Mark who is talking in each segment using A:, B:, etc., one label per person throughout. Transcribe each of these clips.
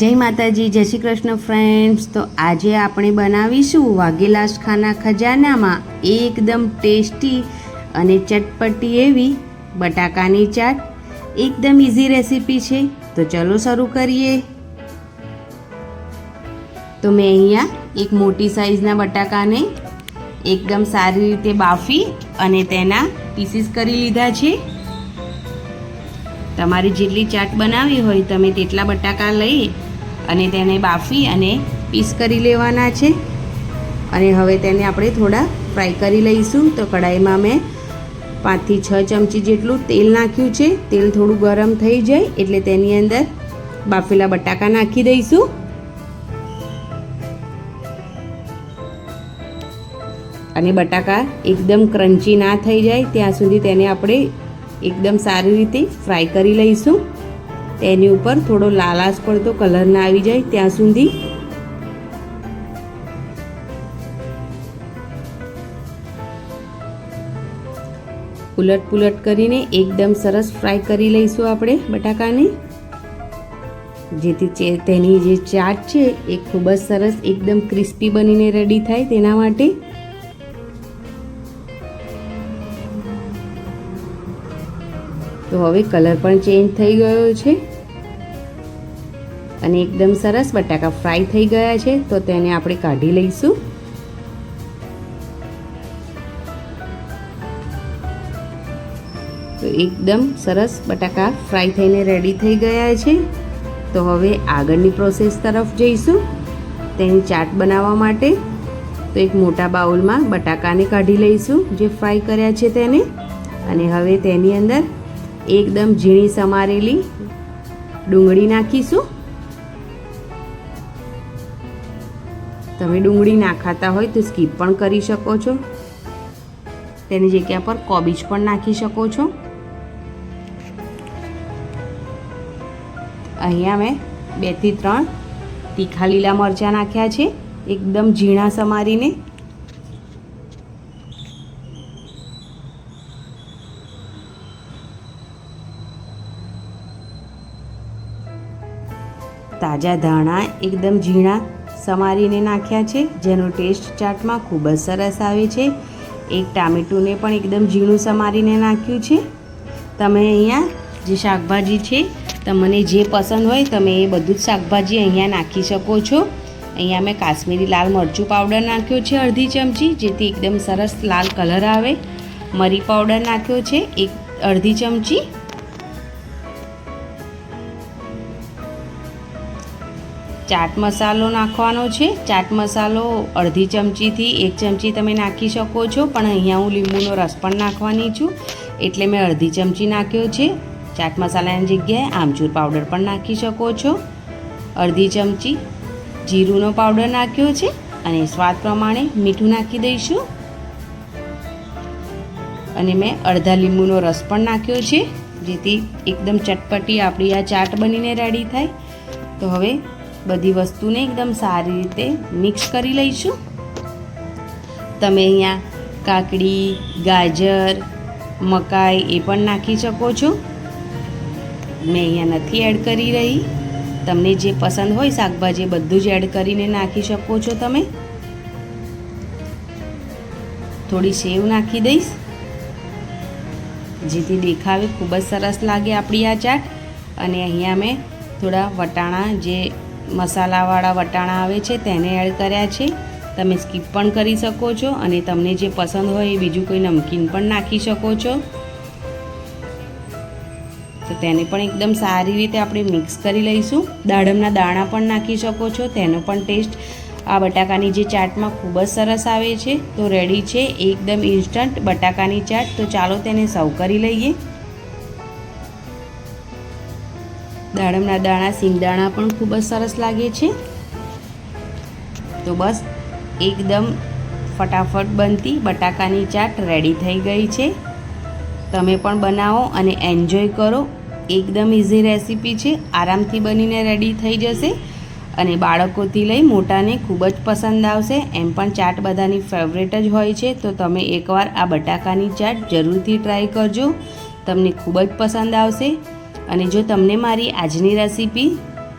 A: જય માતાજી, જય શ્રી કૃષ્ણ ફ્રેન્ડ્સ તો આજે આપણે બનાવીશું વાઘેલાસ ખાના ખજાનામાં એકદમ ટેસ્ટી અને ચટપટી એવી બટાકાની ચાટ. એકદમ ઇઝી રેસીપી છે. તો ચલો શરૂ કરીએ. તો મેં અહીંયા એક મોટી સાઈઝના બટાકાને એકદમ સારી રીતે બાફી અને તેના પીસીસ કરી લીધા છે. તમારે જેટલી ચાટ બનાવી હોય, તમે તેટલા બટાકા લઈ અને તેને બાફી અને પીસ કરી લેવાના છે. અને હવે તેને આપણે થોડા ફ્રાય કરી લઈશું. તો કઢાઈમાં મેં પાંચથી છ ચમચી જેટલું તેલ નાખ્યું છે. તેલ થોડું ગરમ થઈ જાય એટલે તેની અંદર બાફેલા બટાકા નાખી દઈશું. અને બટાકા એકદમ ક્રન્ચી ના થઈ જાય. ત્યાં સુધી તેને આપણે એકદમ સારી રીતે ફ્રાય કરી લઈશું. તેની ઉપર થોડો લાલાશ પડતો કલર ના આવી જાય ત્યાં સુધી. ઉલટ પુલટ કરીને એકદમ સરસ ફ્રાય કરી લઈશું આપણે બટાકાને. જેથી તેની જે ચાટ છે એ ખૂબ જ સરસ એકદમ ક્રિસ્પી બનીને રેડી થાય તેના માટે. તો હવે કલર પણ ચેન્જ થઈ ગયો છે. અને એકદમ સરસ બટાકા ફ્રાય થઈ ગયા છે, તો તેને આપણે કાઢી લઈશું. તો એકદમ સરસ બટાકા ફ્રાય થઈને રેડી થઈ ગયા છે. તો હવે આગળની પ્રોસેસ તરફ જઈશું, તેની ચાટ બનાવવા માટે. તો એક મોટા બાઉલમાં બટાકાને કાઢી લઈશું, જે ફ્રાય કર્યા છે તેને. અને હવે તેની અંદર એકદમ ઝીણી સમારેલી ડુંગળી નાખીશું. તમે ડુંગળી ના ખાતા હોય તો સ્કીપ પણ કરી શકો છો. તેની જગ્યા પર કોબીજ પણ નાખી શકો છો. અહીંયા મેં બેથી ત્રણ તીખા લીલા મરચાં નાખ્યા છે. એકદમ ઝીણા સમારીને. તાજા ધાણા એકદમ ઝીણા સમારીને નાખ્યા છે, જેનો ટેસ્ટ ચાટમાં ખૂબ જ સરસ આવે છે. એક ટામેટુંને પણ એકદમ ઝીણું સમારીને નાખ્યું છે. તમે અહીંયા જે શાકભાજી છે, તમને જે પસંદ હોય, તમે એ બધું જ શાકભાજી અહીંયા નાખી શકો છો. અહીંયા મેં કાશ્મીરી લાલ મરચું પાવડર નાખ્યો છે, અડધી ચમચી, જેથી એકદમ સરસ લાલ કલર આવે. મરી પાવડર નાખ્યો છે, એક અડધી ચમચી. ચાટ મસાલો નાખવાનો છે. ચાટ મસાલો અડધી ચમચીથી એક ચમચી તમે નાખી શકો છો. પણ અહીંયા હું લીંબુનો રસ પણ નાખવાની છું. એટલે મેં અડધી ચમચી નાખ્યો છે. ચાટ મસાલાની જગ્યાએ આમચૂર પાવડર પણ નાખી શકો છો. અડધી ચમચી જીરુંનો પાવડર નાખ્યો છે અને સ્વાદ પ્રમાણે મીઠું નાખી દઈશું. અને મેં અડધા લીંબુનો રસ પણ નાખ્યો છે. જેથી એકદમ ચટપટી આપણી આ ચાટ બનીને રેડી થાય. તો હવે બધી વસ્તુને એકદમ સારી રીતે મિક્સ કરી લઈશું. તમે અહીંયા કાકડી, ગાજર, મકાઈ એ પણ નાખી શકો છો. મેં અહીંયા નથી એડ કરી રહી. તમને જે પસંદ હોય શાકભાજી બધું જ એડ કરીને નાખી શકો છો તમે. થોડી સેવ નાખી દઈશ. જેથી દેખાવે ખૂબ જ સરસ લાગે આપણી આ ચાટ. અને અહીંયા મેં થોડા વટાણા જે મસાલાવાળા વટાણા આવે છે તેને એડ કર્યા છે. તમે સ્કીપ પણ કરી શકો છો અને તમને જે પસંદ હોય એ બીજું કોઈ નમકીન પણ નાખી શકો છો. તો તેને પણ એકદમ સારી રીતે આપણે મિક્સ કરી લઈશું. દાડમના દાણા પણ નાખી શકો છો. તેનો પણ ટેસ્ટ આ બટાકાની જે ચાટમાં ખૂબ જ સરસ આવે છે. તો રેડી છે. એકદમ ઇન્સ્ટન્ટ બટાકાની ચાટ. તો ચાલો તેને સર્વ કરી લઈએ. દાડમના દાણા સિંગદાણા પણ ખૂબ જ સરસ લાગે છે. તો બસ, એકદમ ફટાફટ બનતી બટાકાની ચાટ રેડી થઈ ગઈ છે. તમે પણ બનાવો અને એન્જોય કરો. એકદમ ઇઝી રેસીપી છે. આરામથી બનીને રેડી થઈ જશે. અને બાળકોથી લઈ મોટાને ખૂબ જ પસંદ આવશે. એમ પણ ચાટ બધાની ફેવરેટ જ હોય છે. તો તમે એકવાર આ બટાકાની ચાટ જરૂરથી ટ્રાય કરજો. તમને ખૂબ જ પસંદ આવશે. અને જો તમને મારી આજની રેસીપી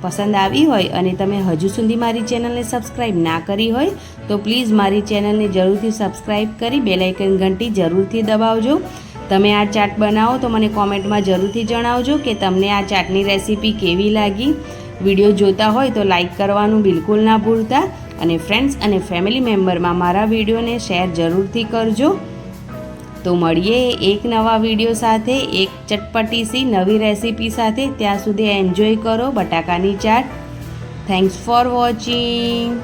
A: પસંદ આવી હોય અને તમે હજુ સુધી મારી ચેનલને સબસ્ક્રાઈબ ના કરી હોય, તો પ્લીઝ મારી ચેનલને જરૂરથી સબસ્ક્રાઈબ કરી બેલાઇકન ઘંટી જરૂરથી દબાવજો. તમે આ ચાટ બનાવો તો મને કોમેન્ટમાં જરૂરથી જણાવજો કે તમને આ ચાટની રેસીપી કેવી લાગી. વીડિયો જોતા હોય તો લાઈક કરવાનું બિલકુલ ના ભૂલતા અને ફ્રેન્ડ્સ અને ફેમિલી મેમ્બરમાં મારા વિડીયોને શેર જરૂરથી કરજો. તો મળીએ એક નવા વીડિયો સાથે, એક ચટપટીસી નવી રેસીપી સાથે. ત્યાં સુધી એન્જોય કરો બટાકાની ચાટ. Thanks for watching